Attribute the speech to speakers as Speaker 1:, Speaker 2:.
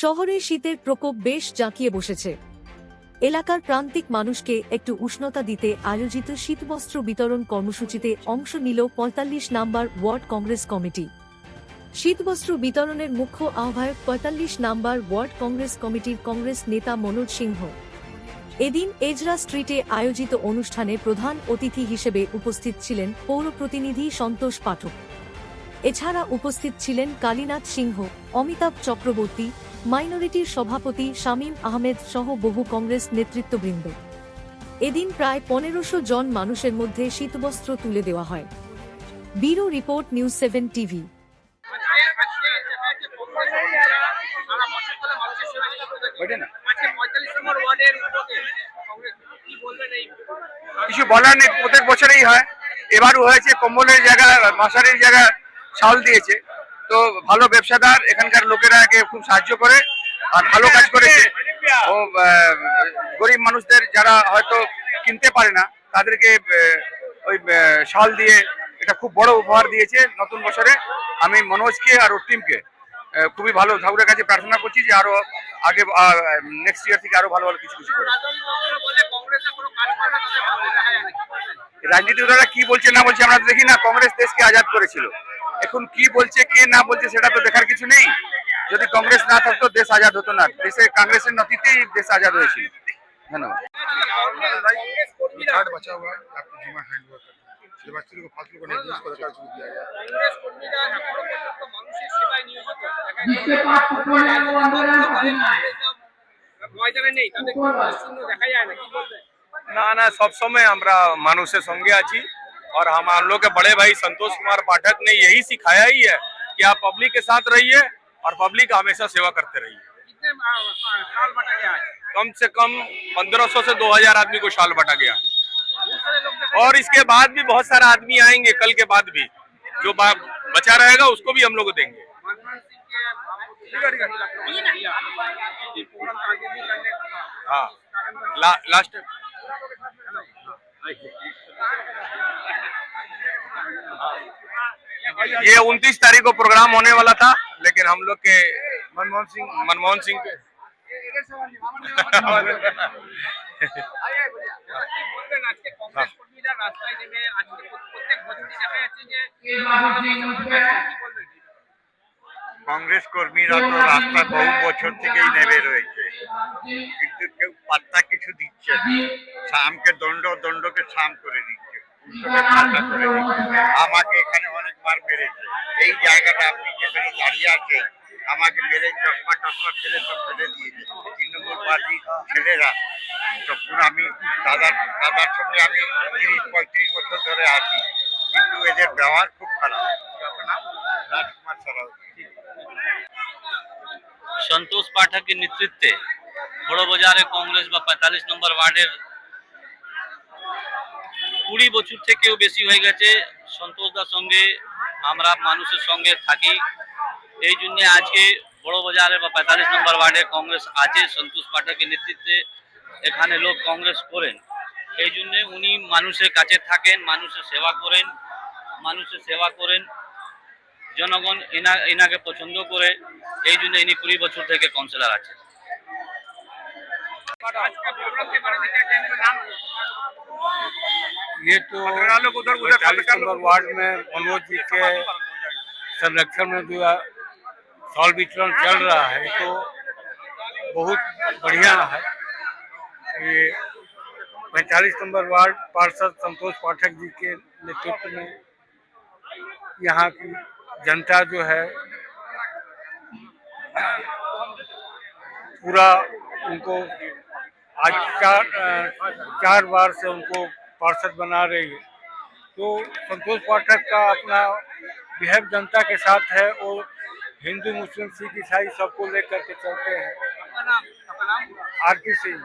Speaker 1: শহরে শীতের প্রকোপ বেশ জাঁকিয়ে বসেছে। এলাকার প্রান্তিক মানুষকে একটু উষ্ণতা দিতে আয়োজিত শীতবস্ত্র বিতরণ কর্মসূচিতে অংশ নিল পঁয়তাল্লিশ নাম্বার ওয়ার্ড কংগ্রেস কমিটি। শীতবস্ত্র বিতরণের মুখ্য আহ্বায়ক পঁয়তাল্লিশ নাম্বার ওয়ার্ড কংগ্রেস কমিটির কংগ্রেস নেতা মনোজ সিংহ। এদিন এজরা স্ট্রিটে আয়োজিত অনুষ্ঠানে প্রধান অতিথি হিসেবে উপস্থিত ছিলেন পৌর প্রতিনিধি সন্তোষ পাঠক। এছাড়া উপস্থিত ছিলেন কালীনাথ সিংহ, অমিতাভ চক্রবর্তী মাইনরিটির সভাপতি শামীম আহমেদ সহ বহু কংগ্রেস নেতৃত্ববৃন্দ। এদিন প্রায় পনেরোশো জন মানুষের মধ্যে শীতবস্ত্র তুলে দেওয়া হয়। Bureau report news seven TV.
Speaker 2: কিছু বলার নেই প্রত্যেক বছরেই হয়। এবারও হয়েছে কম্বলের জায়গা মশারির জায়গা চাল দিয়েছে। তো ভালো ব্যবসাদার, এখানকার লোকেরা একে খুব সাহায্য করে আর ভালো কাজ করেছে ও গরিব মানুষদের যারা হয়তো কিনতে পারে না, তাদেরকে ওই শাল দিয়ে এটা খুব বড় উপহার দিয়েছে নতুন বছরে। আমি মনোজকে আর ওর টিমকে খুবই ভালো ঠাকুরের কাছে প্রার্থনা করছি যে আরও আগে নেক্সট ইয়ার থেকে আরও ভালো ভালো কিছু কিছু রাজনীতি রাজনীতিবিদরা কি বলছে না বলছে আমরা দেখি না, কংগ্রেস দেশকে আজাদ করেছিল। এখন কি বলছে কে না বলছে সেটা তো দেখার কিছু নেই। যদি কংগ্রেস না থাকতো দেশ আজাদ হতো না। দেশে কংগ্রেসের নথিতেই দেশ আজাদ হয়েছিল।
Speaker 3: না
Speaker 2: না সবসময় আমরা মানুষের সঙ্গে আছি। और हम हम लोग के बड़े भाई संतोष कुमार पाठक ने यही सिखाया ही है कि आप पब्लिक के साथ रहिए और पब्लिक का हमेशा सेवा करते रहिए।
Speaker 3: कितने आ, आ, साल बटा गया है
Speaker 2: कम से कम 1500 से 2000 आदमी को शाल बटा गया। और इसके बाद भी बहुत सारा आदमी आएँगे कल के बाद भी। जो बचा रहेगा उसको भी हम लोग देंगे। हाँ। ला, लास्ट। ये उनतीस तारीख को प्रोग्राम होने वाला था लेकिन हम लोग के मनमोहन सिंह मनमोहन सिंह के
Speaker 3: কি বলবেন আজকে কংগ্রেস কর্মীরা রাস্তায় নেমে আজকে প্রত্যেক বছরই দেখা যাচ্ছে যে
Speaker 4: ये बात नहीं होती है
Speaker 3: কি বলবেন
Speaker 5: কংগ্রেস কর্মীরা তো রাস্তায় বহু বছর থেকেই নেমে রয়েছে কিন্তু কেউ পাত্তা কিছু দিচ্ছে না শামকে দণ্ড দণ্ডকে শাম করে দিচ্ছে আমাকে এখানে অনেকবার মেরেছে। এই জায়গাটা আপনি যেখানে দাঁড়িয়ে আছেন, আমাকে মেরে চশমা টশমা ফেলে সব ফেলে দিয়েছে। তৃণমূল পার্টি ছেলেরা, তখন আমি দাদার দাদার সঙ্গে আমি তিরিশ, পঁয়ত্রিশ বছর ধরে আছি। কিন্তু এদের ব্যবহার খুব খারাপ। রাজকুমার সারাওয়াত
Speaker 6: সন্তোষ পাঠকের নেতৃত্বে বড় বাজারে কংগ্রেস বা পঁয়তাল্লিশ নম্বর ওয়ার্ডের কুড়ি বছর থেকেও বেশি হয়ে গেছে সন্তোষদার সঙ্গে, আমরা মানুষের সঙ্গে থাকি। এই জন্যে আজকে বড় বাজারে বা পঁয়তাল্লিশ নম্বর ওয়ার্ডে কংগ্রেস আছে, সন্তোষ পাঠকের নেতৃত্বে এখানে লোক কংগ্রেস করেন। এই জন্যে উনি মানুষের কাছে থাকেন, মানুষের সেবা করেন, মানুষের সেবা করেন। জনগণ এনা, এনাকে পছন্দ করে, এই জন্য ইনি কুড়ি বছর থেকে কাউন্সিলর আছেন।
Speaker 7: ये तो वार्ड में मनोज जी के संरक्षण में जो सॉल वितरण चल रहा है तो बहुत बढ़िया है। ये पैंतालीस नंबर वार्ड पार्षद संतोष पाठक जी के नेतृत्व में यहाँ की जनता जो है, पूरा उनको आज चार चार बार से उनको पार्षद बना रही है। तो संतोष पाठक का अपना बिहेव जनता के साथ है और हिंदू मुस्लिम सिख ईसाई सबको लेकर के चलते हैं। R P Singh.